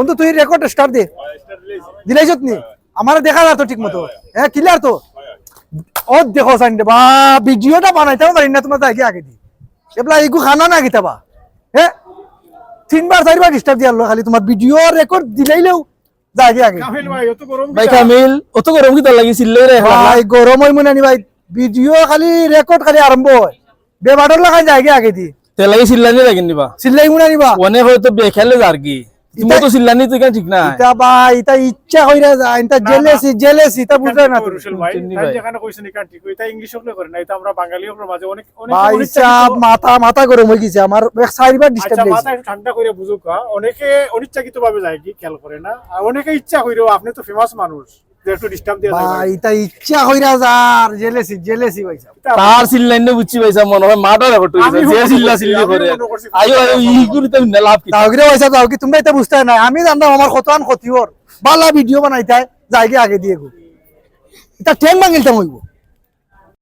বন্ধু তুই record start দে। দিলাইছত নি আমার দেখা না তো ঠিক মতো হ্যাঁ ক্লিয়ার তো? ও দেখো সাইন বা ভিডিওটা বানাইতে পারি না তোমার আগে আগে দি। এবলা এইগু খানা না গিতা বা হ্যাঁ? তিনবার চারবার ডিস্টার্ব দিয়া লো খালি তোমার ভিডিও রেকর্ড দিলাইলেও আগে আগে। কামিল ভাই অত গরম ভাই কামিল অত গরম কি লাগিছিল রে ভাই গরম হই মনে নি ভাই। ভিডিও খালি রেকর্ড খালি আরম্ভ হয়। বেবাডর লাগাই যায় আগে আগে দি। তে লাগি চিল্লানি লাগিন দিবা চিল্লাই মনে নিবা অনেক হয়তো বেখেলে আর কি চিল্লানি তো ঠিক না ইতা বা এটা ইচ্ছা হইরা যায় জেলেসি জেলেসি তা বুঝলে না তুমি। রুশেল ভাই চিনি তাই ভাই। যেখানে কইছেন এখান ঠিক এটা ইংলিশ হলে করে না এটা আমরা বাঙালি মাঝে অনেক অনেক মাথা মাথা গরম হয়ে গেছে আমার এক চারবার ডিস্টার্ব আচ্ছা মাথা একটু ঠান্ডা করে বুঝুক হা। অনেকে অনিচ্ছাকৃত ভাবে যায় কি খেয়াল করে না। আর অনেকে ইচ্ছা কইরো আপনি তো ফেমাস মানুষ। একটু ডিস্টার্ব দিয়ে ভাই ইতা ইচ্ছা হইরা যার জেলেসি জেলেসি ভাই তার চিল্লানি নে বুঝছি মনে হয় মাটা যে করে। লাভ কি? তোমরা এটা বুঝতে আমি জানতাম আমার কতক্ষণ ক্ষতি ওর বালা ভিডিও বানাইতাই জায়গা আগে আগে দিয়ে গো। এটা ট্রেন ভাঙিলতাম হইব।